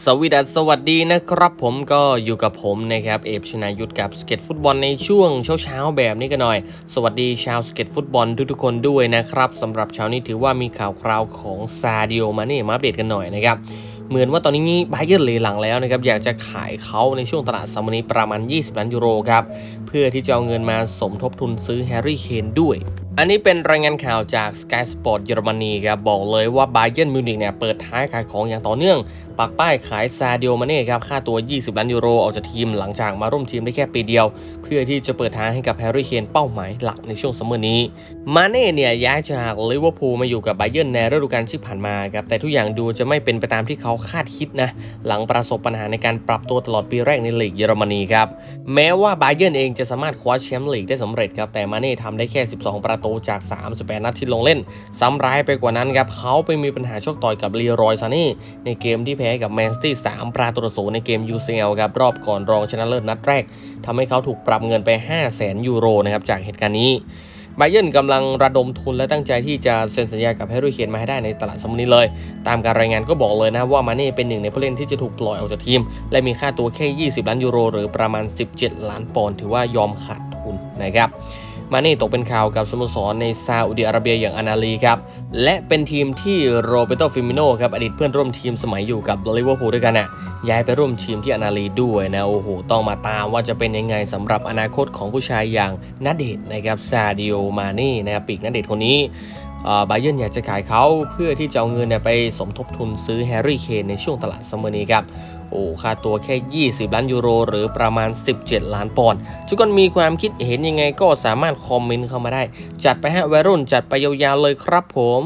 สวีดัสวัสดีนะครับผมก็อยู่กับผมนะครับเอฟชนายุทธกับสเก็ตฟุตบอลในช่วงเช้าๆแบบนี้กันหน่อย สวัสดีชาวสเก็ตฟุตบอลทุกๆคนด้วยนะครับสำหรับเช้านี้ถือว่ามีข่าวคราวของซาดิโอมาเน่มาอัปเดตกันหน่อยนะครับเหมือนว่าตอนนี้บาเยิร์เลหลังแล้วนะครับอยากจะขายเขาในช่วงตลาดซัมมอร์นี้ประมาณ 20 ล้านยูโรครับเพื่อที่จะเอาเงินมาสมทบทุนซื้อแฮร์รี่เคนด้วยอันนี้เป็นรายงานข่าวจาก Sky Sport เยอรมนีครับ บอกเลยว่าบาเยิร์นมิวนิกเนี่ยเปิดท้ายขายของอย่างต่อเนื่อง ปักป้ายขายซาดิโอมาเน่ครับ ค่าตัว 20 ล้านยูโรออกจากทีมหลังจากมาร่วมทีมได้แค่ปีเดียว เพื่อที่จะเปิดทางให้กับแฮร์รี่เคนเป้าหมายหลักในช่วงซัมเมอร์นี้ มาเน่เนี่ยย้ายจากลิเวอร์พูลมาอยู่กับบาเยิร์นในฤดูกาลที่ผ่านมาครับแต่ทุกอย่างดูจะไม่เป็นไปตามที่เขาคาดคิดนะหลังประสบปัญหาในการปรับตัวตลอดปีแรกในลีกเยอรมนีครับแม้ว่าบาเยิร์นเองจะสามารถคว้าแชมป์ลีกได้สำเร็จครับแต่มาเน่ทำได้แค่ 12 ประตูจาก 38 นัดที่ลงเล่น ซ้ำร้ายไปกว่านั้นครับเขาไปมีปัญหาชคต่อยกับลีรอยซานี่ในเกมที่แพ้กับแมนซิตี้3ประตูต่อศูนย์ในเกม UCL ครับรอบก่อนรองชนะเลิศนัดแรกทำให้เขาถูกปรับเงินไป 5 0 0 0 0 0 ยูโรนะครับจากเหตุการณ์นี้ไบเยร์นกำลังระดมทุนและตั้งใจที่จะเซ็นสัญญากับแฮร์รี่เคนมาให้ได้ในตลาดสมุนี้เลย ตามการรายงานก็บอกเลยนะว่ามาเน่เป็นหนึ่งในผู้เล่นที่จะถูกปล่อยออกจากทีม และมีค่าตัวแค่ 20 ล้านยูโร หรือประมาณ 17 ล้านปอนด์ถือว่ายอมขาดทุนนะครับ มาเน่ตกเป็นข่าวกับสโมสรในซาอุดิอาระเบียอย่างอานาลีครับ และเป็นทีมที่โรเบโตฟิมิโนครับอดีตเพื่อนร่วมทีมสมัยอยู่กับลิเวอร์พูลด้วยกันน่ะย้ายไปร่วมทีมที่อานาลีด้วยนะ โอ้โห ต้องมาตามว่าจะเป็นยังไงสำหรับอนาคตของผู้ชายอย่างนาเดชน์นะครับซาดิโอมาเน่นะครับปีกนาเดชคนนี้ บาเยอร์นอยากจะขายเขาเพื่อที่จะเอาเงินเนี่ยไปสมทบทุนซื้อแฮร์รี่เคนในช่วงตลาดซัมเมอร์นี้ครับโอ้ค่าตัวแค่ 20 ล้านยูโร หรือประมาณ 17 ล้านปอนด์ทุกคนมีความคิดเห็นยังไงก็สามารถคอมเมนต์เข้ามาได้ จัดไปให้วัยรุ่นจัดไปยาวๆเลยครับผม